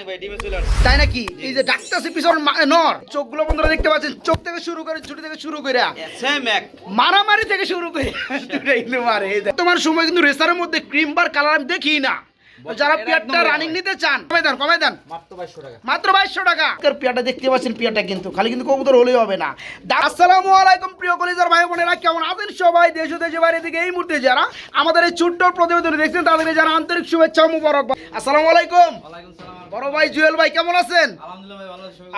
রানী ভাই ডিমে চলে আসছে। তাই নাকি? এই যে ডাক্তার পিছন নর। চোখগুলো বন্ধুরা দেখতে পাচ্ছেন। চোখ থেকে শুরু করে ছুটি থেকে শুরু করে। সেম এক। মারামারি থেকে শুরু করে। দুটাই কিন্তু মারে। তোমার সময় কিন্তু রেসারের মধ্যে ক্রিম বার কালার আমি দেখি না। যারা পিয়ারটা রানিং নিতে চান কমে দেন কমে দেন। মাত্র বাইশশো টাকা। মাত্র টাকা। আজকের দেখতে পাচ্ছেন পিয়াটা কিন্তু খালি কিন্তু কবুতর হলেই হবে না। আসসালামু আলাইকুম প্রিয় কলিজার ভাই বোনেরা কেমন আছেন সবাই? দেশ দেশে বাইরে থেকে এই মুহূর্তে যারা আমাদের এই ছোট্ট প্রতিবেদন দেখছেন তাদেরকে যারা আন্তরিক শুভেচ্ছা মুবারক আসসালামু আলাইকুম। বড় ভাই জুয়েল ভাই কেমন আছেন?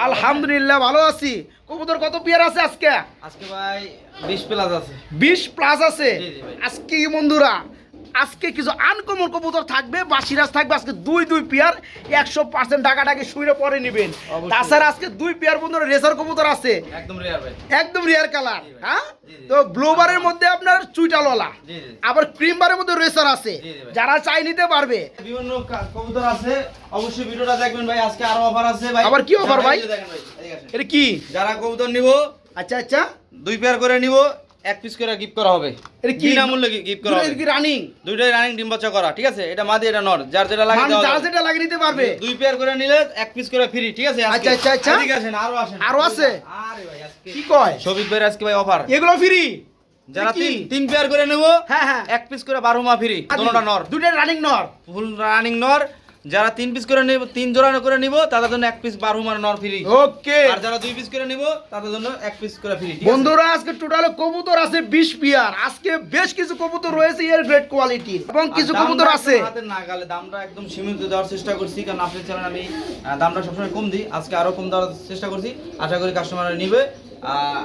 আলহামদুলিল্লাহ ভালো আছি কবুতর কত পিয়ার আছে আজকে? আজকে ভাই বিশ প্লাস আছে। বিশ প্লাস আছে। আজকে বন্ধুরা? আজকে কিছু আনকমন কবুতর থাকবে বা সিরাজ থাকবে আজকে দুই দুই পেয়ার একশো পার্সেন্ট টাকাটাকে শুয়ে পরে নেবেন। তাছাড়া আজকে দুই পেয়ার বন্ধুরা রেসার কবুতর আছে। একদম রেয়ার একদম রিয়ার কালার হ্যাঁ। তো ব্লোবারের মধ্যে আপনার চুইটালওয়ালা জি, জি। আবার ক্রিম বারের মধ্যে রেসার আছে। যারা চাই নিতে পারবে। বিভিন্ন কবুতর আছে অবশ্যই ভিডিওটা দেখবেন ভাই আজকে আরও অফার আছে ভাই। আবার কি অফার ভাই? এটা কি? যারা কবুতর নিব আচ্ছা আচ্ছা। দুই পেয়ার করে নিব এক পিস করে গিফট করা হবে। এটা কি? বিনামূল্যে গিফট করা হবে। কি রানিং দুইটাই রানিং ডিম বাচ্চা করা ঠিক আছে? এটা মাদি এটা নর যার যেটা লাগে দেওয়া যারা। যেটা লাগিয়ে নিতে পারবে। দুই পেয়ার করে নিলে এক পিস করে ফ্রি ঠিক আছে? আচ্ছা, আচ্ছা, আচ্ছা। এদিকে আসেন আরও আসেন। আরও আছে? আরে ভাই আজকে কি কয়? শফিক ভাইয়ের আজকে ভাই অফার এগুলো ফ্রি যারা তিন তিন পেয়ার করে নেব হ্যাঁ হ্যাঁ। এক পিস করে বারো মা ফ্রি দুটোটা নর। দুটো রানিং নর। ফুল রানিং নর যারা তিন পিস করে নিব তিন জোড়া করে নিব তাদের জন্য এক পিস বারো মার নর ফ্রি ওকে আর যারা দুই পিস করে নিব তাদের জন্য এক পিস করে ফ্রি বন্ধুরা আজকে টোটাল কবুতর আছে বিশ পিয়ার। আজকে বেশ কিছু কবুতর রয়েছে এর গ্রেট কোয়ালিটির এবং কিছু কবুতর আছে। হাতের নাগালে দামটা একদম সীমিত দেওয়ার চেষ্টা করছি কারণ আপনি চ্যানেল আমি দামটা সবসময় কম দিই আজকে আরও কম দেওয়ার চেষ্টা করছি। আশা করি কাস্টমাররা নিবে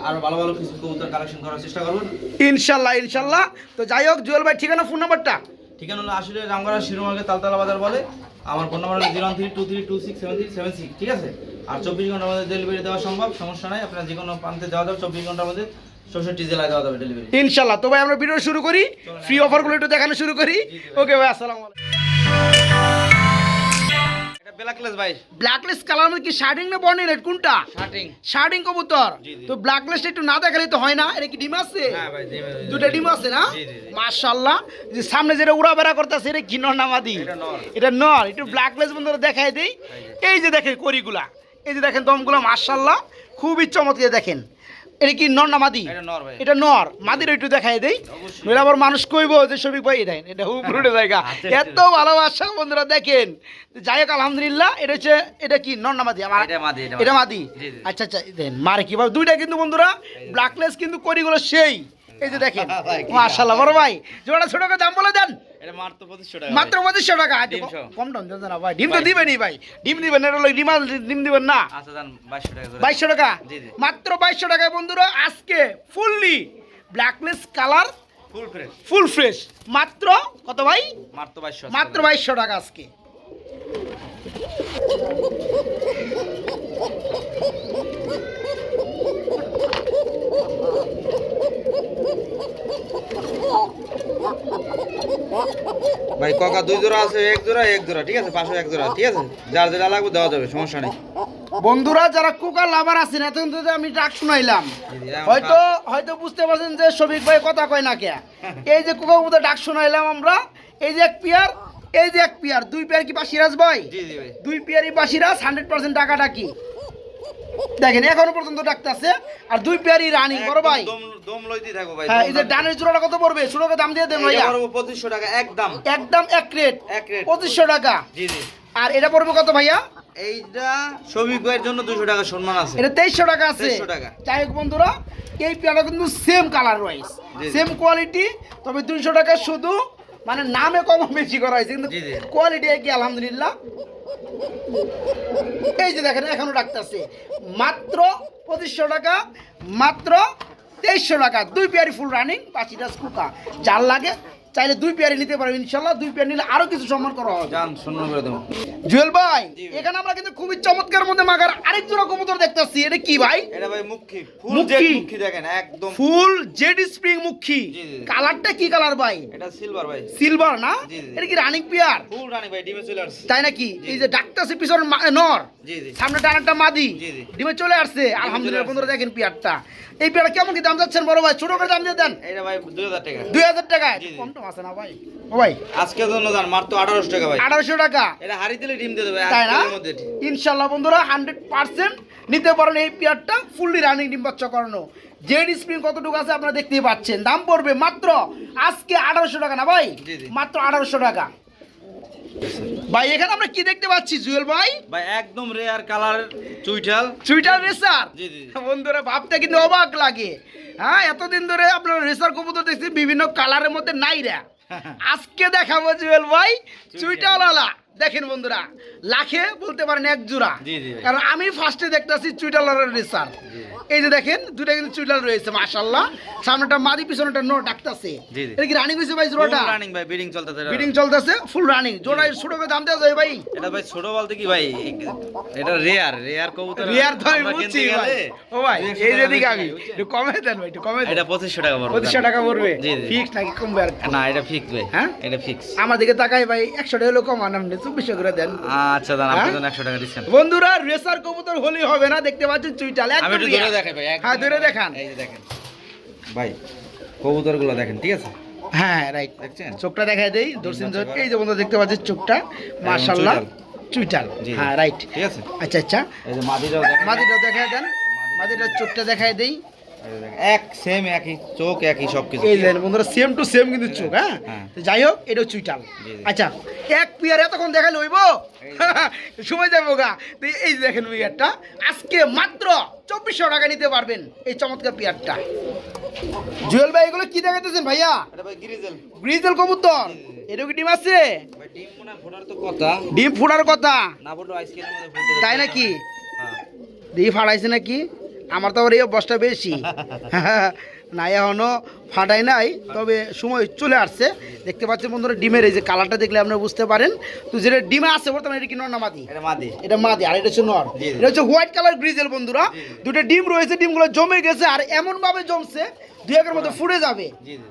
আরও ভালো ভালো কিছু কবুতর কালেকশন করার চেষ্টা করব ইনশাল্লাহ ইনশাল্লাহ। তো যাই হোক জুয়েল ভাই ঠিকানা ফোন নাম্বারটা ঠিকানা হলো আসলে রামগড়া শিরোমার্গে তালতলা বাজার বলে। আমার ফোন নাম্বার হলো zero three two three two six seven three seven six ঠিক আছে? আর চব্বিশ ঘণ্টার মধ্যে ডেলিভারি দেওয়া সম্ভব সমস্যা নাই। আপনার যে কোনো প্রান্তে দেওয়া যাবে চব্বিশ ঘণ্টার মধ্যে চৌষট্টি জেলায় দেওয়া যাবে ডেলিভারি ইনশাল্লাহ। তো ভাই আমরা ভিডিও শুরু করি। ফ্রি অফারগুলো একটু দেখানো শুরু করি। ওকে ভাই আসসালামু আলাইকুম। ব্ল্যাকলেস ভাই। ব্ল্যাকলেস কালার মধ্যে কি শার্টিং না বর্নি রেড কোনটা? শার্টিং শার্টিং কবুতর। তো ব্ল্যাকলেস একটু না দেখালে তো হয় না। এটা কি ডিম আছে? হ্যাঁ দুটা ডিম আছে। না। মাশাআল্লাহ যে সামনে যেটা উড়া বেড়া করতেছে এটা কি নর নামাদি। এটা নর। এটা নর। একটু ব্ল্যাকলেস বন্ধুরা দেখাই দেই। এই যে দেখেন করিগুলা এই যে দেখেন দমগুলা মাশাআল্লাহ খুবই চমৎকার দেখেন। এটা কি নর এটা নর এটা নর। মাদির একটু দেখাই দেই। নইলে আবার মানুষ কইব যে শফিক ভাই দেখেন এটা উপরে জায়গা। আচ্ছা, এত ভালোবাসা বন্ধুরা দেখেন। যাই হোক আলহামদুলিল্লাহ এটা হচ্ছে এটা কি? নর আমার এটা মাদি, এটা এটা মাদি। মাদি। আচ্ছা আচ্ছা দেন মারে কীভাবে দুইটা কিন্তু বন্ধুরা ব্ল্যাকলেস কিন্তু করিগুলো সেই। এই যে দেখেন। কি মাশাআল্লাহ বড় ভাই। জোড়া ছোট করে দাম বলে দেন। মাত্র পঁচিশশো টাকা ডিম সহ। কম দাম দেন না ভাই। ডিম তো দিবেনই ভাই। ডিম দিবেন এটা হলো ডিম ডিম দিবেন না? আচ্ছা বাইশশো টাকা। মাত্র বাইশশো টাকায় বন্ধুরা আজকে fully blackless colour full fresh full fresh মাত্র কত ভাই? মাত্র বাইশশো মাত্র বাইশশো টাকা আজকে। ভাই কাকা দুই জোড়া আছে এক জোড়া এক জোড়া ঠিক আছে? পাশে এক জোড়া ঠিক আছে? যার যেটা লাগবে দেওয়া যাবে সমস্যা নেই। বন্ধুরা যারা কুকার লাভার আছেন এতক্ষণ তো আমি ডাক শুনাইলাম। হয়তো হয়তো বুঝতে পারছেন যে শফিক ভাই কথা কয় না কে? এই যে কুকার মধ্যে ডাক শুনাইলাম আমরা এই যে এক পিয়ার এই যে এক পিয়ার দুই পিয়ার কি বা সিরাজ ভাই? জি জি ভাই। দুই পেয়ারই বা সিরাজ হান্ড্রেড পার্সেন্ট টাকাটা কি? দেখেন এখনও পর্যন্ত ডাকতেছে। আর দুই পেয়ারই রানিং বড় ভাই। দম লইতে থাকো ভাই হ্যাঁ এই যে ডানের জোড়াটা কত পড়বে? ষোলোকে দাম দিয়ে দেন ভাইয়া। পঁচিশশো টাকা একদম। একদম এক রেট। এক রেট। পঁচিশশো টাকা। জি জি। আর এটা পড়বে কত ভাইয়া? এইটা শফিক ভাইয়ের জন্য দুশো টাকা সম্মান আছে। এটা তেইশশো টাকা আছে। 2300 টাকা। যাই হোক বন্ধুরা এই পেয়ারটা কিন্তু সেম কালার জি। সেম কোয়ালিটি তবে দুইশো টাকা শুধু মানে নামে কম বেশি করা হয়েছে কিন্তু। কোয়ালিটি কি আলহামদুলিল্লাহ? এই যে দেখেন এখনও ডাকতেছে। মাত্র পঁচিশশো টাকা মাত্র তেইশশো টাকা। দুই পেয়ারি ফুল রানিং পাঁচিটা কুকা যার লাগে চাইলে দুই পেয়ারি নিতে পারো ইনশাল্লাহ। দুই পেয়ারি নিলে আরও কিছু সম্মান করা হবে। যান সম্মান করে দেবো। জুয়েল ভাই এখানে আমরা কিন্তু খুবই চমৎকার মধ্যে মাগার আরেক জোড়া কবুতর দেখতেছি। এটা কি ভাই? এটা ভাই মুখী। ফুল জেড মুখী দেখেন একদম। ফুল জেড স্প্রিং মুখী। কালারটা কি কালার ভাই? এটা সিলভার ভাই। সিলভার না। এটা কি রানিং পিয়ার ফুল রানী ভাই ডিমে চলে আসছে। তাই নাকি? এই যে ডাক্তারছে পিছন নর। জি জি। সামনে টানাটা মাদি। জি, জি। ডিমে চলে আসছে। আলহামদুলিল্লাহ বন্ধুরা দেখেন পেয়ারটা। এই পিয়ারটা কেমন কি দাম যাচ্ছেন বড় ভাই? ছোট করে দাম দিয়ে দেন। এটা ভাই দুই হাজার টাকা। দুই হাজার টাকায়? জি, জি। কম আছে না ভাই? ও ভাই। আজকে জন্য জান মাত্র আঠারোশো টাকা ভাই। আঠারোশো টাকা? এটা হাড়ি দিলে ডিম দিয়ে দেবে তাই না? ইনশাআল্লাহ বন্ধুরা হান্ড্রেড পার্সেন্ট নিতে পারেন এই পেয়ারটা ফুললি রানিং ডিম বাচ্চা করানো। জেড স্প্রিং কতটুকু আছে আপনারা দেখতেই পাচ্ছেন। দাম পড়বে মাত্র আজকে আঠারোশো টাকা না ভাই। মাত্র আঠারোশো টাকা। ভাই এখানে আমরা কি দেখতে পাচ্ছি জুয়েল ভাই? ভাই একদম রেয়ার কালার চুইটাল সুইটার রেসার? জি, জি, জি। বন্ধুরা ভাবতে কিন্তু অবাক লাগে। হ্যাঁ এতদিন ধরে আপনারা রেসার কবুতর দেখছি বিভিন্ন কালারের মধ্যে নাই রে আজকে দেখাবো জুয়েল ভাই চুইটালালা দেখেন বন্ধুরা লাখে বলতে পারেন এক জোড়া। কারণ আমি ফার্স্টে দেখতেছি চুইটালার রেসার এই যে দেখেন দুটা কিন্তু চুইটাল রয়েছে মাশাল্লাহ সামনেটা মাদি পিছনেটা নো ডাকতেছে। এটা কি রানিং হয়েছে ভাই জোড়াটা? রানিং ভাই বিডিং চলতেছে বিডিং চলতেছে ফুল রানিং জোড়ায় ছোট করে দাম দেওয়া যায় ভাই। এটা ভাই ছোট বলতে কি ভাই এটা রেয়ার রেয়ার কবুতর রিয়ার তো আমি বুঝছি ভাই। ও ভাই এই যেদিকে বেশি আমি একটু কমে দেন ভাই একটু কমে দেন। এটা পঁচিশশো টাকা পড়বে। পঁচিশশো টাকা পড়বে। ফিক্স নাকি কমবে আর না এটা ফিক্স ভাই হ্যাঁ? এটা ফিক্স আমার দিকে তাকাই ভাই একশো টাকা হলো কমান আপনি চব্বিশশো করে দেন। আচ্ছা দাদা হ্যাঁ? আপনার জন্য একশো টাকা ডিসকাউন্ট বন্ধুরা রেসার কবুতর হলেই হবে না দেখতে পাচ্ছেন চুইটাল আমি একটু। ধরে দেখাই ভাই হ্যাঁ ধরে দেখান। এই যে দেখেন। ভাই কবুতরগুলো দেখেন ঠিক আছে? হ্যাঁ রাইট দেখছেন? চোখটা দেখাই দেই দর্শন করা। এই যে বন্ধু দেখতে পাচ্ছেন চোখটা মাশাল্লাহ চুইটাল। হ্যাঁ রাইট ঠিক আছে? আচ্ছা আচ্ছা। এই যে মাদিটাও দেখাই দেন মাদিটার চোখটা দেখাই দেই। এক সেম একই চোখ একই সব কিছু এই দেন বন্ধুরা সেম টু সেম কিন্তু চোখ হ্যাঁ? হ্যাঁ। তো যাই হোক এটা চুইটাল। আচ্ছা এক পিয়ার এতক্ষণ দেখালে হইব? সময় যাব গা তো এই যে দেখেন পিয়ারটা আজকে মাত্র চব্বিশশো টাকা নিতে পারবেন এই চমৎকার পিয়ারটা। জুয়েল ভাই এগুলো কি দেখাইতেছেন ভাইয়া? এটা ভাই গ্রিজেল। গ্রিজেল কবুতর। এটা কি ডিম আছে? ডিম ফোটার কথা। ডিম ফুটার কথা। না বলল আইসক্রিমের মধ্যে ফুটে তাই নাকি? হ্যাঁ। দিয়ে ফাটাইছে নাকি? আমার তো আবার এই অভ্যাসটা বেশি। না এখনও ফাটাই নাই তবে সময় চলে আসছে। দেখতে পাচ্ছেন বন্ধুরা ডিমের এই যে কালারটা দেখলে আপনারা বুঝতে পারেন। তো যেটা ডিমে আছে বর্তমানে এটা কি নর না মাদি? এটা মাদি। এটা মাদি আর এটা হচ্ছে নর। এটা হচ্ছে হোয়াইট কালার গ্রিজেল বন্ধুরা। দুটো ডিম রয়েছে ডিমগুলো জমে গেছে আর এমন ভাবে জমছে দুই একের মধ্যে ফুটে যাবে।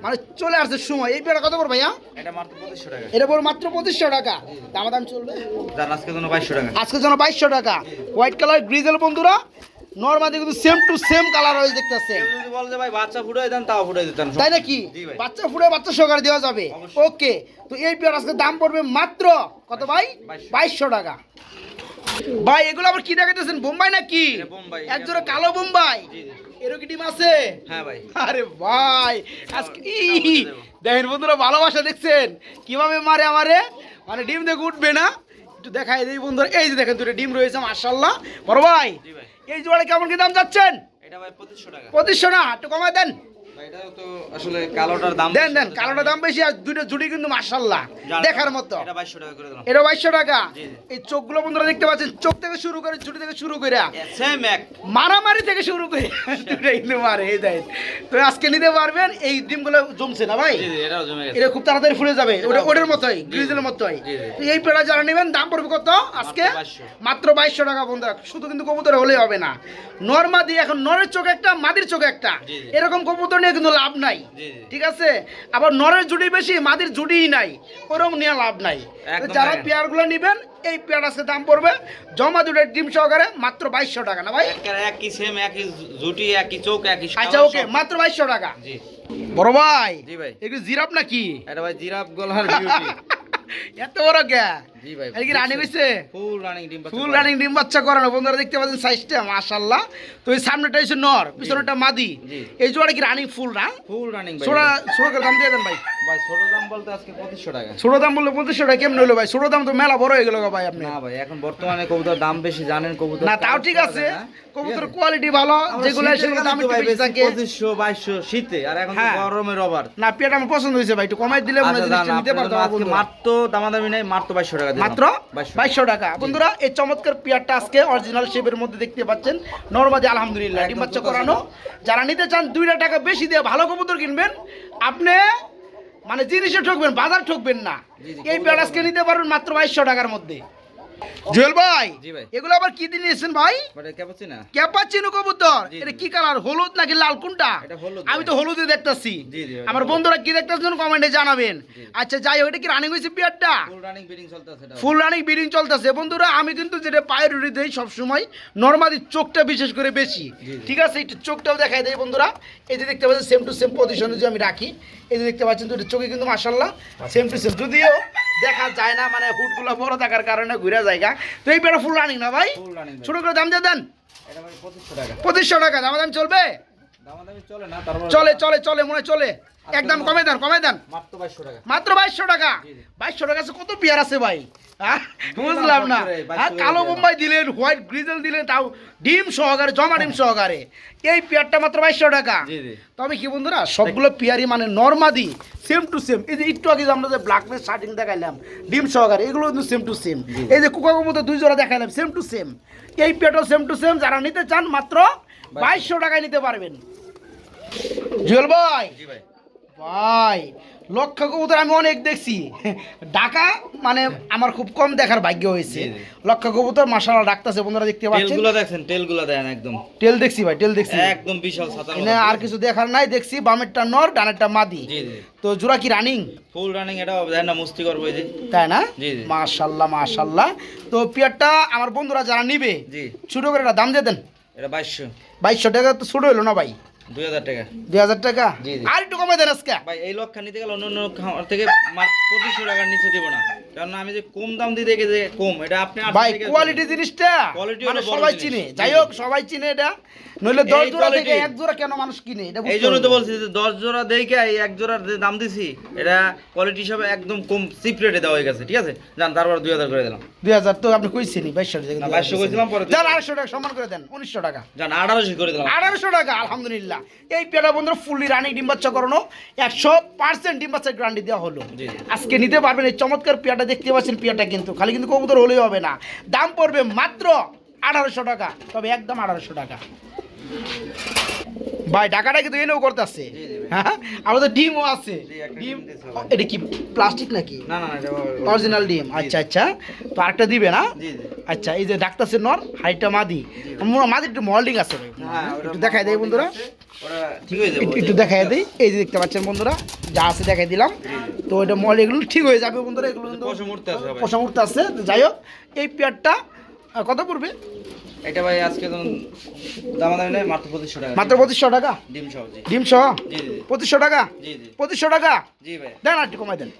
মানে চলে আসছে সময়। এই পেয়ারা কত করে ভাইয়া? এটা মাত্র পঁচিশশো টাকা। এটা পর মাত্র পঁচিশশো টাকা। দাম দাম চলবে। যার আজকের জন্য বাইশশো টাকা। আজকের জন্য বাইশশো টাকা। হোয়াইট কালার গ্রিজেল বন্ধুরা। নর্মালি কিন্তু সেম টু সেম কালার হয়ে দেখতেছেন। যদি বলে যে ভাই বাচ্চা ফুটাই দেন তাও ফুটাই দিতেন। তাই নাকি? বাচ্চা ফুটে বাচ্চা সহকারে দেওয়া যাবে। ওকে তো এই পেয়ার আজকে দাম পড়বে মাত্র কত ভাই? বাইশশো। টাকা। ভাই এগুলো আবার কি দেখাইতেছেন? বোম্বাই নাকি? এক জোড়া কালো বোম্বাই। এরও কি ডিম আছে? হ্যাঁ ভাই। আরে ভাই আজকে দেখেন বন্ধুরা ভালোবাসা দেখছেন? কীভাবে মারে আমারে? মানে ডিম দেখে উঠবে না? একটু দেখাই দিই বন্ধুরা। এই যে দেখেন দুটো ডিম রয়েছে মার্শাল্লাহ বড় ভাই। এই জোড়া কেমন কি দাম যাচ্ছেন? এটা ভাই পঁচিশশো টাকা। পঁচিশশো না একটু কমায় দেন। ভাই এটাও তো আসলে কালোটার দাম দেন দেন বেশি, দাম বেশি আর দুটো জুড়ি কিন্তু মার্শাল্লাহ দেখার মতো। এটা বাইশশো টাকা করে দিলাম। এটা বাইশশো টাকা? জি, জি। এই চোখগুলো বন্ধুরা দেখতে পাচ্ছেন চোখ থেকে শুরু করে জুটি থেকে শুরু করে। মারামারি থেকে শুরু করে দুটো কিন্তু মারে এই দেন। তো আজকে নিতে পারবেন এই ডিমগুলো জমছে না ভাই? এটা খুব তাড়াতাড়ি ফুলে যাবে ওটা ওটার মতোই গ্রিজের মতোই। এই পেড়া যারা নেবেন দাম পড়বে কত আজকে? মাত্র বাইশশো। টাকা বন্ধুরা শুধু কিন্তু কবুতর হলেই হবে না। নর্মাদি এখন নরের চোখ একটা মাদির চোখ একটা। এরকম কবুতর নিয়ে কিন্তু লাভ নাই। ঠিক আছে? আবার নরের জুড়ি বেশি মাদির জুড়িই নাই ওরকম নিয়ে লাভ নাই। যারা পেয়ারগুলো নিবেন এই পেয়ার আজকে দাম পড়বে। জমা দুটোর ডিম সহকারে মাত্র বাইশশো টাকা না ভাই? একই সেম একই জুটি একই চোখ একই আচ্ছা ওকে মাত্র বাইশশো টাকা। বড় ভাই জি ভাই। একটু জিরাপ নাকি? এটা ভাই জিরাপ গলার বিউটি এত বড় গ্যা জি ভাই কি রানি ফুল রানিং ডিম ফুল রানিং ডিম বাচ্চা করানো বন্ধুরা দেখতে পাচ্ছেন সাইজটা মাশাল্লাহ তো এই সামনেটা নর পিছনেটা মাদি। এই জোড়া কি রানিং ফুল না ফুল রানিং ভাই। ছোড়া ছোড়া করে দাম দিয়ে দেন ভাই। ভাই ছোট দাম বলতে আজকে টাকা। ছোট দাম বললে টাকা কেমন হলো ভাই? ছোট দাম তো মেলা বড় হয়ে গেল ভাই আপনি। না ভাই এখন বর্তমানে কবুতর দাম বেশি জানেন কবুতর না তাও ঠিক আছে। কবুতর কোয়ালিটি ভালো যেগুলো সেগুলো দাম একটু বেশি থাকে। 2500 2200 শীতে আর এখন হ্যাঁ। গরমে রবার না পেট আমার পছন্দ হয়েছে ভাই একটু কমাই দিলে মনে আচ্ছা, জিনিসটা নিতে পারতাম আজকে মাত্র দামাদামি নাই মাত্র বাইশশো টাকা মাত্র? বাইশশো টাকা। বন্ধুরা এই চমৎকার পিয়ারটা আজকে অরিজিনাল শেপের মধ্যে দেখতে পাচ্ছেন। নর্মাদি আলহামদুলিল্লাহ ডিম বাচ্চা করানো। যারা নিতে চান দুইটা টাকা বেশি দিয়ে ভালো কবুতর কিনবেন। আপনি মানে জিনিসে ঠকবেন বাজার ঠকবেন না। এই পেয়ারটা পেয়ার আজকে নিতে পারবেন মাত্র বাইশশো টাকার মধ্যে। জুয়েল ভাই এগুলো আবার কি দিয়ে নিয়েছেন ভাই? ক্যাপাচিনো। কবুতর। এটা কি কালার হলুদ নাকি লাল? কোনটা? আমি তো হলুদে দেখতাছি। আমার বন্ধুরা কি দেখতেছেন কমেন্টে জানাবেন। আচ্ছা যাই হোক এটা কি রানিং হয়েছে বিয়ারটা? ফুল রানিং বিডিং চলতেছে ফুল রানিং বিডিং চলতেছে। বন্ধুরা আমি কিন্তু যেটা পায়ের দেই সবসময় নর্মালি চোখটা বিশেষ করে বেশি। ঠিক আছে একটু চোখটাও দেখাই দেয় বন্ধুরা। এই যে দেখতে পাচ্ছেন সেম টু সেম পজিশনে যে আমি রাখি। এই যে দেখতে পাচ্ছেন দুটো চোখে কিন্তু মাসাল্লাহ সেম টু সেম যদিও দেখা যায় না মানে হুটগুলো বড় থাকার কারণে ঘুরে জায়গা তো এই পেটা ফুল রানিং না ভাই? ছোট করে দাম দিয়ে দেন। পঁচিশশো টাকা। দাম দাম চলবে? চলে চলে চলে মনে চলে। একদম কমে দেন কমে দেন। মাত্র বাইশশো টাকা। মাত্র বাইশশো টাকা। বাইশশো টাকা কত পেয়ার আছে ভাই? বুঝলাম না। করে, 2200 হ্যাঁ, কালো। বোম্বাই দিলেন হোয়াইট গ্রিজেল দিলেন তাও ডিম সহকারে জমা ডিম সহকারে। এই পেয়ারটা মাত্র বাইশশো টাকা। জি তবে কি বন্ধুরা সবগুলো পেয়ারই মানে নর্মাদি সেম টু সেম এই যে একটু আগে যে আমরা যে ব্ল্যাকনেস শার্টিং দেখাইলাম ডিম সহকারে এগুলো কিন্তু সেম টু সেম এই যে কুকা মতো দুই জোড়া দেখাইলাম সেম টু সেম এই পেয়ারটাও সেম টু সেম যারা নিতে চান মাত্র বাইশশো। টাকায় নিতে পারবেন। জুয়েল ভাই। ভাই লক্ষ কবুতর আমি অনেক দেখছি। ঢাকা মানে আমার খুব কম দেখার ভাগ্য হয়েছে। লক্ষ কবুতর মাসালা ডাকতেছে বন্ধুরা দেখতে পাচ্ছেন? টেলগুলো দেখছেন টেলগুলো দেন একদম। টেল দেখছি ভাই টেল দেখছি। একদম বিশাল সাতার এনে আর কিছু দেখার নাই দেখছি বামেরটা নর ডানেরটা মাদি। তো জোড়া কি রানিং ফুল রানিং এটা দেন না মুস্তি করব এই যে। তাই না। মাশাল্লাহ মাশাল্লাহ তো পিয়ারটা আমার বন্ধুরা যারা নিবে জি। ছোট করে একটা দাম দিয়ে দেন। এটা বাইশশো। বাইশশো টাকা তো ছোট হইল না ভাই? দুই হাজার টাকা। দুই হাজার টাকা? জি, জি। আর একটু কমে দেন আজকে। ভাই এই লক্ষা নিতে গেলে অন্য অন্য থেকে পঁচিশশো টাকার নিচে দিব না। কারণ আমি যে কম দাম দিয়ে দেখে যে কম এটা আপনি ভাই কোয়ালিটি জিনিসটা মানে সবাই চিনে। যাই হোক সবাই চিনে এটা। নইলে দশ এই জোড়া থেকে এক জোড়া কেন মানুষ কিনে? এটা এই জন্য তো বলছি যে দশ জোড়া দেখে এই এক জোড়ার যে দাম দিছি এটা কোয়ালিটি হিসাবে একদম কম চিপ রেটে দেওয়া হয়ে গেছে ঠিক আছে? যান তারপর দুই হাজার করে দিলাম। দুই হাজার তো আপনি কইছেনি বাইশশো টাকা না, 2200 কইছিলাম, পরে যান টাকা সমান করে দেন উনিশশো টাকা। যান আঠারোশো করে দিলাম। আঠারোশো টাকা আলহামদুলিল্লাহ। এই পেটা বন্ধুরা ফুললি রানিং ডিম বাচ্চা করানো একশো পার্সেন্ট ডিম বাচ্চার গ্যারান্টি দেওয়া হলো। আজকে নিতে পারবেন এই চমৎকার পেয়াটা দেখতে পাচ্ছেন পেয়াটা কিন্তু। খালি কিন্তু কবুতর হলেই হবে না। দাম পড়বে মাত্র আঠারোশো টাকা। তবে একদম আঠারোশো টাকা। ভাই টাকাটা কিন্তু এনেও করতেছে। জি, জি হ্যাঁ আমার তো ডিমও আছে। ডিম এটা কি প্লাস্টিক নাকি? না না অরিজিনাল ডিম। আচ্ছা আচ্ছা। তো আরেকটা দিবে না? আচ্ছা এই যে ডাক্তারছে নর হাইটটা মাদি। মাদি একটু মল্ডিং আছে। হ্যাঁ একটু দেখাই দেয় বন্ধুরা। হয়ে একটু দেখাই দিই। এই যে দেখতে পাচ্ছেন বন্ধুরা যা আছে দেখাই দিলাম। তো এটা মল এগুলো ঠিক হয়ে যাবে বন্ধুরা এগুলো কিন্তু পশু মুহূর্তে আছে যাই হোক এই পেয়ারটা কত পড়বে? এটা ভাই আজকে মাত্র পঁচিশশো টাকা। মাত্র পঁচিশশো টাকা? ডিম সহ ডিম পঁচিশশো টাকা? পঁচিশশো টাকা? জি ভাই। দেন আর কমাই দেন।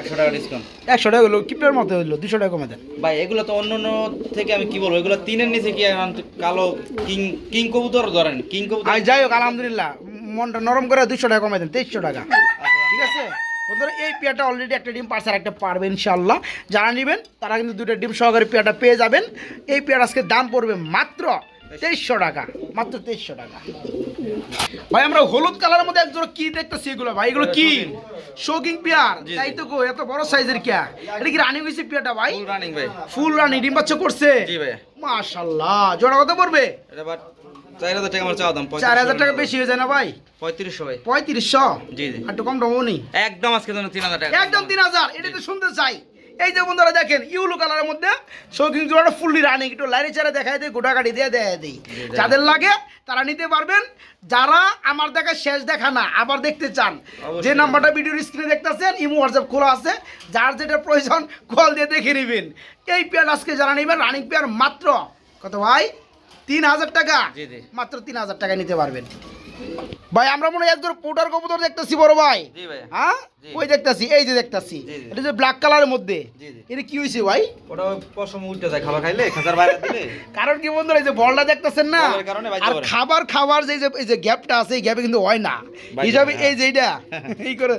একশো টাকা ডিসকাউন্ট একশো টাকা হলো কিপের মতো হলো দুশো টাকা কমাই দেন। ভাই এগুলো তো অন্য অন্য থেকে আমি কি বলব এগুলো তিনের নিচে কি কালো কিং কিং কবুতর ধরেন কিং কবুতর যাই হোক আলহামদুলিল্লাহ মনটা নরম করে দুশো টাকা কমাই দেন তেইশশো টাকা। ঠিক আছে? বন্ধুরা এই পেয়ারটা অলরেডি একটা ডিম পার্সার একটা পারবে ইনশাল্লাহ যারা নেবেন তারা কিন্তু দুটো ডিম সহকারে পেয়ারটা পেয়ে যাবেন। এই পেয়ার আজকে দাম পড়বে মাত্র তেইশশো টাকা মাত্র তেইশশো টাকা। ভাই আমরা হলুদ কালারের মধ্যে একজন কি দেখতেছি এগুলো? ভাই এগুলো কি? Show king pair. তাই তো গো এত বড় সাইজের কেয়া এটা কি রানিং হয়েছে পেয়ারটা ভাই? ফুল রানিং ভাই। ফুল রানিং ডিম বাচ্চা করছে? জি ভাই। মাশাল্লাহ জোড়া কত পড়বে? এটা বাট চার হাজার টাকা আমার চাওয়া দাম চার হাজার টাকা বেশি হয়ে যায় না ভাই? পঁয়ত্রিশশো ভাই। পঁয়ত্রিশশো? জি জি। একটু কম দামও নেই? একদম আজকে জন্য তিন হাজার টাকা। একদম তিন হাজার? এটা তো শুনতে চাই। এই যে বন্ধুরা দেখেন ইউলো কালারের মধ্যে শৌখিন জোড়াটা ফুললি রানিং একটু লাইনে চারা দেখাই দেয় গোটা গাড়ি দিয়ে দেয় দিই। যাদের লাগে তারা নিতে পারবেন। যারা আমার দেখা শেষ দেখা না আবার দেখতে চান যে নাম্বারটা ভিডিওর স্ক্রিনে দেখতেছেন ইমো হোয়াটসঅ্যাপ খোলা আছে। যার যেটা প্রয়োজন কল দিয়ে দেখে নেবেন। এই পেয়ার আজকে যারা নেবেন রানিং পেয়ার মাত্র কত ভাই? তিন হাজার টাকা। মাত্র তিন হাজার টাকা নিতে পারবেন ভাই আমরা মনে হয় একজন পোটার কবুতর দেখতেছি বড় ভাই। হ্যাঁ? ওই দেখতাছি এই যে দেখতাছি। এটা যে ব্ল্যাক কালারের মধ্যে। এটা কি হয়েছে ভাই? ওটা পশম উঠতে যায় খাবার খাইলে খাতার বাইরে দিলে। কারণ কি বন্ধুরা এই যে বলটা দেখতেছেন না? আর খাবার খাবার যে এই যে গ্যাপটা আছে এই গ্যাপে কিন্তু হয় না। হিসাবে এই যে এইটা এই করে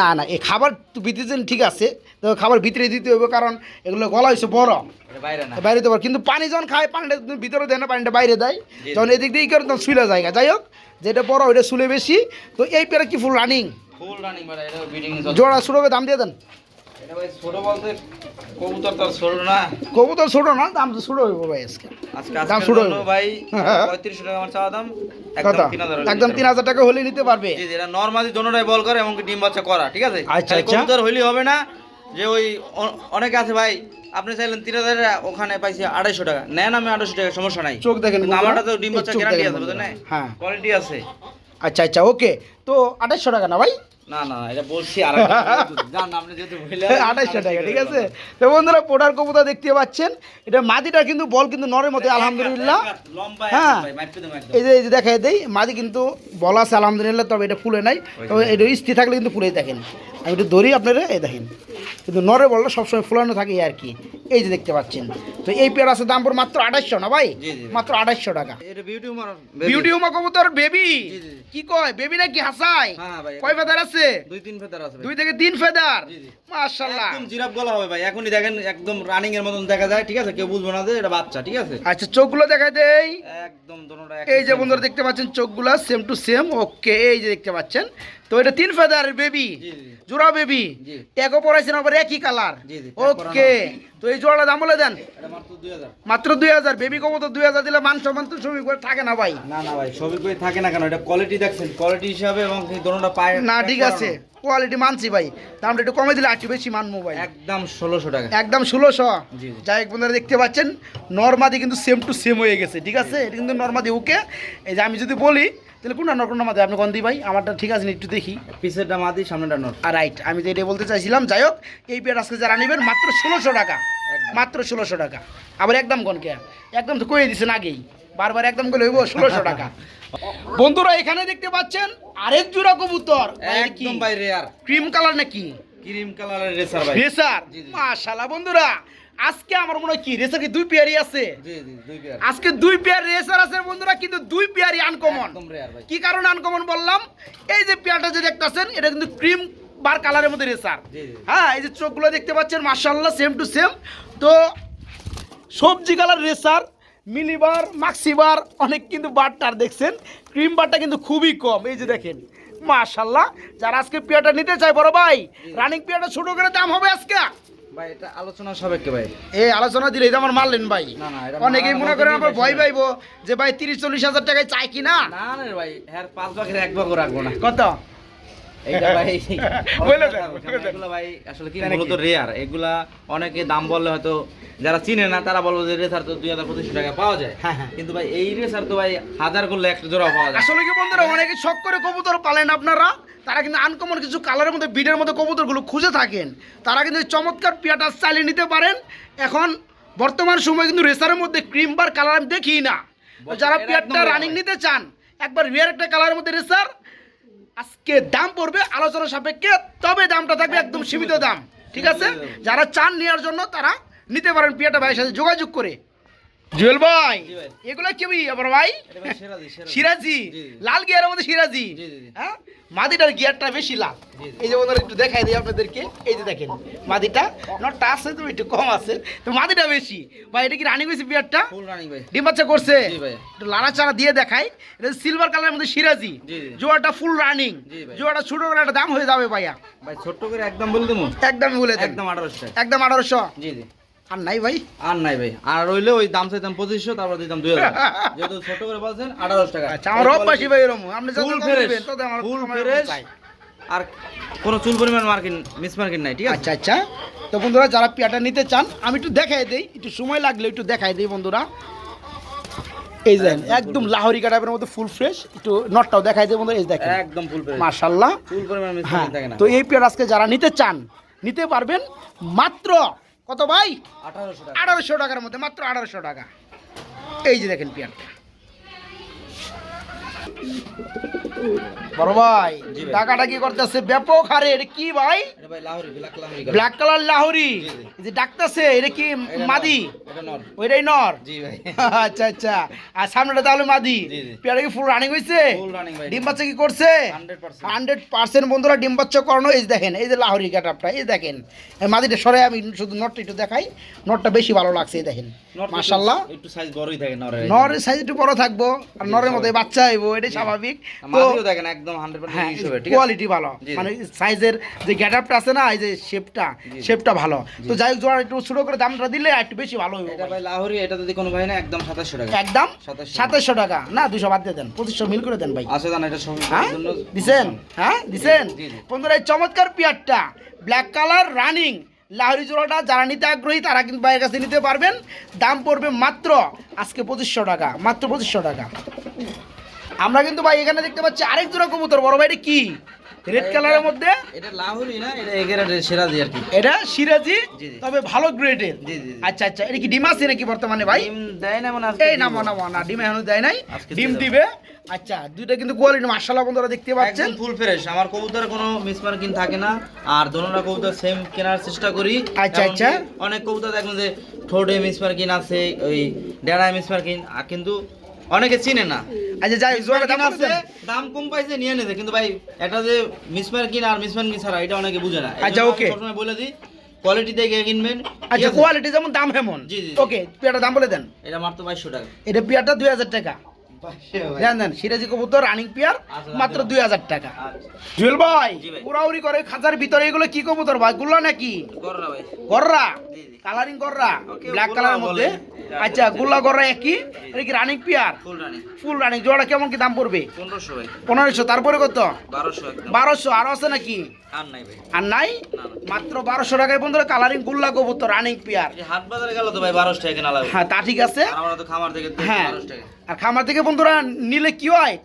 না না এই খাবার দিতেছেন ঠিক আছে তো খাবার ভিতরে দিতে হবে কারণ এগুলো গলা হয়েছে বড়। বাইরে পারে কিন্তু পানি যখন খায় পানিটা ভিতরে দেয় না পানিটা বাইরে দেয়। যখন এদিক দিয়ে করে তখন শুলে জায়গা যাই হোক যেটা বড় ওইটা শুলে বেশি। তো এই পেয়ারা কি ফুল রানিং ফুল জোড়া দাম দিয়ে দেন। কবুতর ছোট না। দাম তো ছোট হইব ভাই আজকে। আজকে দাম ছোট জন্য ভাই পঁয়ত্রিশশো টাকা আমার চাওয়া দাম একদম তিন হাজার টাকা হলে নিতে পারবে। নর্মালি দোনোটাই বল করে এমনকি ডিম বাচ্চা করা ঠিক আছে? আচ্ছা, আচ্ছা। কবুতর হইলে হবে না যে ওই অনেকে আছে ভাই আপনি চাইলেন তিন হাজার ওখানে পাইছি আড়াইশো টাকা। নেন আমি আড়াইশো টাকা সমস্যা নাই। চোখ দেখেন আমারটা তো ডিম বাচ্চা গ্যারান্টি আছে বুঝলেন? হ্যাঁ। কোয়ালিটি আছে। আচ্ছা আচ্ছা ওকে তো আড়াইশো টাকা না ভাই? না না এটা বলছি আর জান আপনি যেহেতু বললেন, আঠাশশো টাকা ঠিক আছে? তো বন্ধুরা পোটার কবুতর দেখতে পাচ্ছেন। এটা মাদিটা কিন্তু বল কিন্তু নরের মতো আলহামদুলিল্লাহ। হ্যাঁ। হ্যাঁ এই যে এই যে দেখাই দেই মাদি কিন্তু বল আছে আলহামদুলিল্লাহ তবে এটা ফুলে নাই। তবে এটা স্থির থাকলে কিন্তু ফুলেই দেখেন। আমি একটু ধরি আপনারা এই দেখেন। কিন্তু নরে বলটা সবসময় ফুলানো থাকে আর কি। এই যে দেখতে পাচ্ছেন। তো এই পেয়ার আছে দাম পড়ে মাত্র আঠাশশো না ভাই। মাত্র আঠাশশো টাকা। বিউটি উমা কবুতর বেবি। কি কয়? বেবি নাকি হাসাই? হ্যাঁ, কয় ফেদার আছে? দুই তিন ফেদার আছে দুই থেকে তিন ফেদার। মাশাআল্লাহ। একদম জিরাফ গলা হবে ভাই। এখনই দেখেন একদম রানিং এর মতন দেখা যায় ঠিক আছে? কেউ বুঝব না যে এটা বাচ্চা ঠিক আছে? আচ্ছা চোখগুলো দেখাই দেই। একদম দোনোটা এই যে বন্ধুরা দেখতে পাচ্ছেন চোখগুলো সেম টু সেম ওকে এই যে দেখতে পাচ্ছেন। তো এটা তিন ফেদার বেবি। জোড়া বেবি। ট্যাগও পড়াইছেন আবার একই কালার ওকে তো এই জোড়াটা দাম বলে দেন? মাত্র দুই হাজার। বেবি কবো তো দুই হাজার দিলে মান সম্মান তো ছবি করে থাকে না ভাই। না না ভাই সবই কই থাকে না কেন? এটা কোয়ালিটি দেখছেন কোয়ালিটি হিসাবে এবং দোনোটা পায়ে না ঠিক আছে। কোয়ালিটি মানছি ভাই। দামটা একটু কমে দিলে একটু বেশি মানবো ভাই। একদম ষোলোশো টাকা। একদম ষোলোশো। যাই হোক বন্ধুরা দেখতে পাচ্ছেন নর্মাদি কিন্তু সেম টু সেম হয়ে গেছে ঠিক আছে? এটা কিন্তু নর্মাদি ওকে এই যে আমি যদি বলি তাহলে কোনটা নর কোনটা মাদি আপনি দিই ভাই? আমারটা ঠিক আছে একটু দেখি। পিসেরটা মাদি সামনেটা নর। আর রাইট আমি তো এটাই বলতে চাইছিলাম যাই হোক এই পেয়ার আজকে যারা নেবেন মাত্র ষোলোশো টাকা। মাত্র ষোলোশো টাকা। আবার একদম কোন কে? একদম তো কয়ে দিছেন আগেই। বারবার একদম করে হইব ষোলোশো টাকা। বন্ধুরা এখানে দেখতে পাচ্ছেন আরেক জোড়া কবুতর একদম ভাই রেয়ার ক্রিম কালার নাকি? ক্রিম কালারের রেসার ভাই। রেসার। মাশাআল্লাহ বন্ধুরা। আজকে আমার মনে হয় কি রেসার কি দুই পেয়ারই আছে? আজকে দুই পেয়ার রেসার আছে বন্ধুরা কিন্তু দুই পেয়ারই আনকমন কি কারণে আনকমন বললাম? এই যে পেয়ারটা যে দেখতেছেন এটা কিন্তু ক্রিম বার কালারের মধ্যে রেসার। হ্যাঁ এই যে চোখগুলো দেখতে পাচ্ছেন মার্শাল্লাহ সেম টু সেম তো সবজি কালার রেসার মিলিবার মাক্সিবার অনেক কিন্তু বারটার দেখছেন। ক্রিম বারটা কিন্তু খুবই কম এই যে দেখেন। মাশাল্লাহ যারা আজকে পেয়ারটা নিতে চায় বড় ভাই রানিং পেয়ারটা ছোট করে দাম হবে আজকে। ভাই এটা আলোচনা সাপেক্ষে ভাই। এই আলোচনা দিলে এটা আমার মারলেন ভাই। অনেকেই মনে করেন আমার ভয়? পাইবো যে ভাই তিরিশ চল্লিশ হাজার টাকায় চাই কিনা? না না ভাই হ্যাঁ পাঁচ ভাগের এক ভাগও রাখব না। কত? এইটা ভাই বলে দেন, বলে দেন। এগুলা ভাই আসলে কি মূলত রেয়ার এগুলা অনেকে দাম বললে হয়তো যারা চিনে না তারা বলব যে রেসার তো দুই হাজার পঁচিশশো টাকা পাওয়া যায়। হ্যাঁ, হ্যাঁ। কিন্তু ভাই এই রেসার তো ভাই হাজার করলে একটা জোড়াও পাওয়া যায়। আসলে কি বন্ধুরা অনেকে শখ করে কবুতর পালেন আপনারা তারা কিন্তু আনকমন কিছু কালারের মধ্যে বিডের মধ্যে কবুতরগুলো খুঁজে থাকেন। তারা কিন্তু চমৎকার পিয়াটা চালিয়ে নিতে পারেন। এখন বর্তমান সময় কিন্তু রেসারের মধ্যে ক্রিম বার কালার আমি দেখি না। যারা এটা পিয়ারটা রানিং নিতে চান একবার রিয়ার একটা কালারের মধ্যে রেসার আজকে দাম পড়বে আলোচনা সাপেক্ষে তবে দামটা থাকবে একদম সীমিত দাম। ঠিক আছে? যারা চান নেওয়ার জন্য তারা নিতে পারেন পিয়াটা ভাইয়ের সাথে যোগাযোগ করে। জুয়েল ভাই এগুলো কি আবার ভাই? সেরাজি। লাল গিয়ারের মধ্যে সিরাজি। হ্যাঁ? মাদিটার গিয়ারটা বেশি লাল। এই যে বন্ধুরা একটু দেখাই দিই আপনাদেরকে। এই যে দেখেন মাদিটা নটটা আছে তো একটু কম আছে। তো মাদিটা বেশি। ভাই এটা কি রানিং হয়েছে বিয়ারটা ডিম বাচ্চা করছে? একটু চারা দিয়ে দেখাই। এটা সিলভার কালারের মধ্যে সিরাজি। জোয়াটা ফুল রানিং। জোয়াটা ছোট করে একটা দাম হয়ে যাবে ভাইয়া। ভাই ছোট্ট করে একদম বলে দেবো। একদম বলে একদম আঠারোশো। একদম আঠারোশো। জি জি। আর নাই ভাই। আর নাই ভাই। আর রইলে ওই দাম চাইতাম পঁচিশশো তারপর দিতাম দুই হাজার। যেহেতু ছোট করে বলছেন আঠারোশো টাকা। আচ্ছা আমার অভ্যাসী ভাই এরকম। আপনি ফুল আমার ফুল চাই। আর কোনো চুল পরিমাণ মার্কিন মিস মার্কিন নাই ঠিক আছে? আচ্ছা আচ্ছা। তো বন্ধুরা যারা পেয়াটা নিতে চান আমি একটু দেখাই দেই। একটু সময় লাগলে একটু দেখাই দেই বন্ধুরা। এই দেখেন একদম লাহোরি কাটাবের মধ্যে ফুল ফ্রেশ। একটু নটটাও দেখাই দেই বন্ধুরা এই দেখেন। একদম ফুল ফ্রেশ। মাশাল্লাহ চুল পরিমাণ মিস মার্কিন থাকে না তো এই পেয়ার আজকে যারা নিতে চান নিতে পারবেন মাত্র কত ভাই? আঠারোশো টাকা। আঠারোশো টাকার মধ্যে মাত্র আঠারোশো টাকা। এই যে দেখেন পেয়ারটা বড় ভাই টাকাটা কি করতেছে? ব্যাপক হারে এটা কি ভাই? এটা ভাই লাহোরি ব্ল্যাক কালার লাহোরি। জি, জি। এই যে ডাকতেছে এটা কি মাদি নর, এটা নর। ওইটাই নর? আচ্ছা আচ্ছা। আর সামনেটা তাহলে মাদি। জি, জি। পেয়ারা কি ফুল রানিং হয়েছে ফুল রানিং ভাই ডিম বাচ্চা কি করছে? হান্ড্রেড পার্সেন্ট বন্ধুরা ডিম বাচ্চা করানো এই দেখেন এই যে লাহোরি এই দেখেন। এই মাদিটা সরে আমি শুধু নটটা একটু দেখাই। নটটা বেশি ভালো লাগছে এই দেখেন। মাশাল্লাহ একটু- সাইজ বড়ই থাকে নরের। নরের সাইজ একটু বড় থাকব আর নরের মধ্যে বাচ্চা আইবো এটাই স্বাভাবিক। তো দেখেন একদম হ্যাঁ কোয়ালিটি ভালো। মানে সাইজের যে আছে না এই যে শেপটা শেপটা ভালো। তো যাই হোক জোড়া একটু ছোট করে দামটা দিলে একটু বেশি ভালো হইব এটা ভাই। লাহোরি এটা যদি কোনো ভাই না একদম টাকা। একদম? 2700 সাতাশশো টাকা। না বাদ দিয়ে দেন মিল করে দেন ভাই। আছে জান এটা সব হ্যাঁ? হ্যাঁ? জি। বন্ধুরা এই চমৎকার পিয়ারটা ব্ল্যাক কালার রানিং লাহরি জোড়াটা যারা নিতে আগ্রহী তারা কিন্তু ভাইয়ের কাছে নিতে পারবেন। দাম পড়বে মাত্র আজকে পঁচিশশো টাকা মাত্র পঁচিশশো টাকা। আমরা কিন্তু ভাই এখানে দেখতে পাচ্ছি আরেক জোড়া কবুতর বড় ভাই এটা কি? রেড কালারের মধ্যে? এটা লাহুরি না এটা এগের সেরা দিয়ে আর কি। এটা সিরাজি। তবে ভালো গ্রেডের জি, জি, জি। আচ্ছা আচ্ছা এটা কি ডিম আছে নাকি বর্তমানে ভাই? ডিম দেয় না মানে এই দিব। নামো নামো না ডিম এখনও দেয় নাই। ডিম দিবে। আচ্ছা দুইটা কিন্তু কোয়ালিটি মার্শাল্লাহ বন্ধুরা দেখতে পাচ্ছেন। ফুল ফ্রেশ আমার কবুতরে কোনো মিসমার্কিং থাকে না। আর দোনোটা কবুতর সেম কেনার চেষ্টা করি। আচ্ছা, আচ্ছা। অনেক কবুতর দেখবেন যে ঠোঁটে মিসমার্কিং আছে ওই ডেড়ায় মিসমার্কিং আর কিন্তু অনেকে চিনে না। আচ্ছা যাই জোড়া দাম আছে। দাম কম পাইছে নিয়ে নিতে কিন্তু ভাই এটা যে মিসমার্কিং আর মিসমার্কিং ছাড়া এটা অনেকে বুঝে না। আচ্ছা, ওকে সবসময় বলে দিই কোয়ালিটি দেখে কিনবেন। আচ্ছা কোয়ালিটি যেমন দাম হেমন। জি, জি। ওকে পেয়ারটা দাম বলে দেন। এটা মাত্র বাইশশো টাকা। এটা পেয়ারটা দুই হাজার টাকা। দেন দেন সিরাজি কবুতর রানিং পিয়ার আচ্ছা, মাত্র আচ্ছা। দুই হাজার টাকা। আচ্ছা, জুয়েল ভাই উড়াউড়ি করে খাঁচার ভিতরে এগুলো কি কবুতর ভাই? গুল্লা নাকি? গররা। কালারিং গররা? ব্ল্যাক কালারের মধ্যে? আচ্ছা গুল্লা গররা একই? এটা কি রানিং পিয়ার ফুল রানিং জোড়া কেমন কি দাম পড়বে? পনেরোশো তারপরে কত? বারোশো আরও আছে নাকি? আর নাই। মাত্র বারোশো টাকায় বন্ধুরা কালারিং গুল্লা কবুতর রানিং পিয়ার হাট বাজারে গেল তো ভাই বারোশো টাকা হ্যাঁ তা ঠিক আছে। আমরা তো খামার থেকে হ্যাঁ। আর খামার থেকে বন্ধুরা নিলে কি হয়?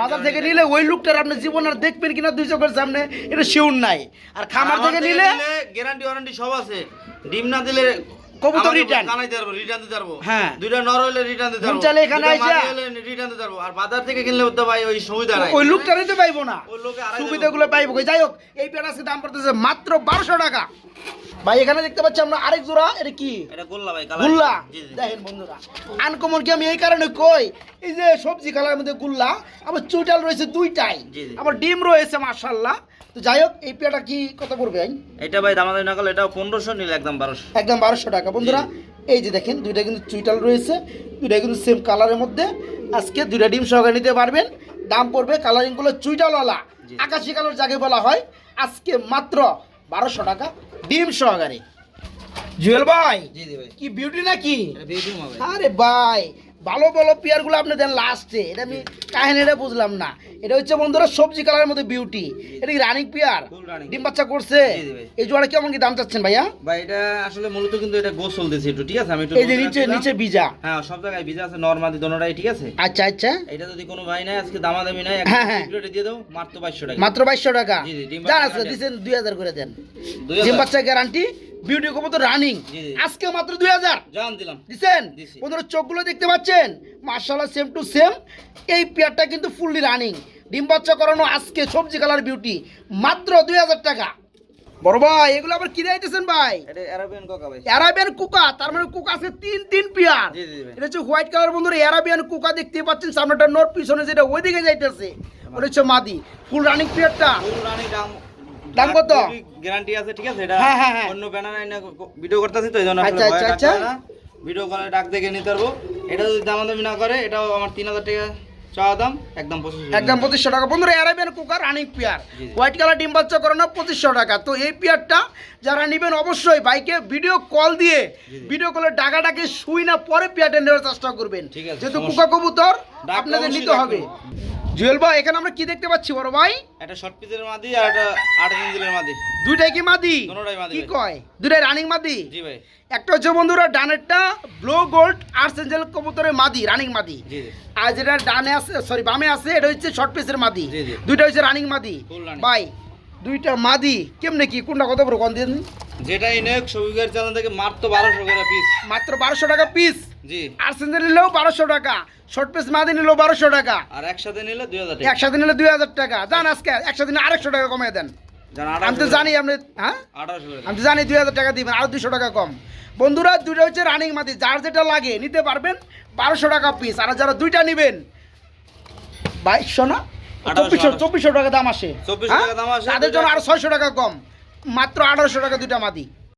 বাজার থেকে নিলে ওই লুকটার আপনি জীবন আর দেখবেন কিনা দুই চোখের সামনে এটা শিউর নাই। আর খামার থেকে নিলে গ্যারান্টি ওয়ারান্টি সব আছে। ডিম না দিলে কবুতর পারব রিটার্ন দিতে পারব হ্যাঁ। দুইটা নর হইলে রিটার্ন দিতে পারব এখানে আইসা- রিটার্ন দিতে পারব আর বাজার থেকে কিনলে তো ভাই ওই সুবিধা নাই। ওই লুকটা নিতে পাইবো না। ওই লোকে সুবিধাগুলো পাইবো। কই। যাই হোক এই দাম পড়তেছে মাত্র বারোশো টাকা। ভাই এখানে দেখতে পাচ্ছি আমরা আরেক জোড়া। এটা কি? এটা গোল্লা ভাই কালার। গুল্লা? দেখেন বন্ধুরা আনকমন কি আমি এই কারণে কই? এই যে সবজি কালারের মধ্যে গুল্লা আমার চুইটাল রয়েছে দুইটাই। আমার ডিম রয়েছে মার্শাল্লাহ তো যাই হোক এই পেয়াটা কি কত ভাই? এটা ভাই দামাদামি না করলে এটা পনেরোশো নিলে একদম বারোশো। একদম বারোশো টাকা। বন্ধুরা এই যে দেখেন দুইটা কিন্তু চুইটাল রয়েছে দুইটা কিন্তু সেম কালারের মধ্যে। আজকে দুইটা ডিম সহকারে নিতে পারবেন। দাম পড়বে কালারিংগুলো চুইটালওয়ালা। আকাশি কালার যাকে বলা হয় আজকে মাত্র বারোশো টাকা ডিম সহকারে। জুয়েল ভাই কি বিউটি নাকি? আরে ভাই ভালো ভালো পেয়ারগুলো আপনি দেন লাস্টে এটা আমি কাহিনীটা বুঝলাম না। এটা হচ্ছে বন্ধুরা সবজি কালারের মধ্যে বিউটি এটা কি রানিং পেয়ার। ডিম বাচ্চা করছে। এই জোড়া কেমন কি দাম চাচ্ছেন ভাইয়া? ভাই এটা আসলে মূলত কিন্তু এটা গোসল দিয়েছে একটু ঠিক আছে? আমি একটু এই যে নিচে নিচে বিজা হ্যাঁ সব জায়গায় ভিজা আছে নর্মালি দোনোটাই ঠিক আছে? আচ্ছা আচ্ছা। এটা যদি কোনো ভাই নাই আজকে দামাদামি নাই হ্যাঁ, হ্যাঁ। প্লেটে দিয়ে দাও মাত্র বাইশশো টাকা। মাত্র বাইশশো টাকা। জি, জি, ডিম বাচ্চা আছে দুই হাজার করে দেন। ডিম? বাচ্চা গ্যারান্টি বিউটি কবো তো রানিং। আজকে মাত্র দুই হাজার। জান দিলাম। দিচ্ছেন দিছি। বন্ধুরা চোখগুলো দেখতে পাচ্ছেন? মার্শাল্লাহ সেম টু সেম এই পেয়ারটা কিন্তু ফুললি রানিং ডিম বাচ্চা করানো আজকে সবজি কালার বিউটি মাত্র দুই হাজার টাকা। বড় ভাই এগুলো আবার কি দিতেছেন ভাই? অ্যারাবিয়ান কোকা ভাই। অ্যারাবিয়ান কুকা তার মানে কুকা আছে তিন তিন পেয়ার। এটা হচ্ছে হোয়াইট কালার বন্ধুরা অ্যারাবিয়ান কুকা দেখতে পাচ্ছেন সামনেটা নোট পিছনে যেটা ওইদিকে যাইতেছে। ওটা হচ্ছে মাদি। ফুল রানিং পেয়ারটা। ফুল রানি দাম দাম কত? গ্যারান্টি আছে ঠিক আছে? এটা হ্যাঁ, হ্যাঁ, হ্যাঁ। অন্য ব্যানার আইনা ভিডিও করতেছি তো এই আচ্ছা, আচ্ছা, আচ্ছা। ভিডিও কলে ডাক দেখে নিতে পারব। এটা যদি দামাদামি না করে এটাও আমার তিন হাজার টাকা চাওয়া দাম একদম পঁচিশ একদম পঁচিশশো টাকা। বন্ধুরা অ্যারাবিয়ান কুকার রানিং পেয়ার। হোয়াইট কালার ডিম বাচ্চা করানো পঁচিশশো টাকা। তো এই পেয়ারটা যারা নেবেন অবশ্যই বাইকে ভিডিও কল দিয়ে। ভিডিও কলে ডাকাটাকে শুই না পরে পেয়ারটা নেওয়ার চেষ্টা করবেন। যেহেতু কুকা কবুতর আপনাদের নিতে হবে। জুয়েল ভাই এখানে আমরা কি দেখতে পাচ্ছি বড় ভাই? একটা শর্ট পিসের মাদি আর একটা আট ইঞ্জিলের মাদি। দুইটাই কি মাদি? দোনোটাই মাদি কি কয়? দুইটাই রানিং মাদি? জি ভাই। একটা হচ্ছে বন্ধুরা ডানেরটা ব্লু গোল্ড আর্টস এঞ্জেল কবুতরের মাদি রানিং মাদি। আর যেটা ডানে আছে সরি বামে আছে এটা হচ্ছে শর্ট পিসের মাদি। জি, জি। দুইটা হচ্ছে রানিং মাদি। ভাই দুইটা মাদি কেমনে কি কোনটা কত বড় কোন দিন? সবিকের চ্যানেল থেকে মাত্র বারোশো করে পিস মাত্র বারোশো টাকা পিস জি। আর নিলেও বারোশো টাকা শর্ট পিস মাদি নিলেও বারোশো টাকা। আর একসাথে নিলে দুই হাজার টাকা। একসাথে নিলে দুই হাজার টাকা। জান আজকে একসাথে নিলে আরেকশো টাকা কমিয়ে দেন। আমি তো জানি আপনি হ্যাঁ? আমি তো জানি দুই হাজার টাকা দিবেন আর দুশো টাকা কম। বন্ধুরা দুইটা হচ্ছে রানিং মাদি। যার যেটা লাগে নিতে পারবেন বারোশো টাকা পিস আর যারা দুইটা নেবেন বাইশশো না? চব্বিশশো চব্বিশশো টাকা দাম আসে। 2400 হ্যাঁ? টাকা তাদের জন্য আরও ছয়শো টাকা কম। মাত্র আঠারোশো টাকা দুইটা মাদি।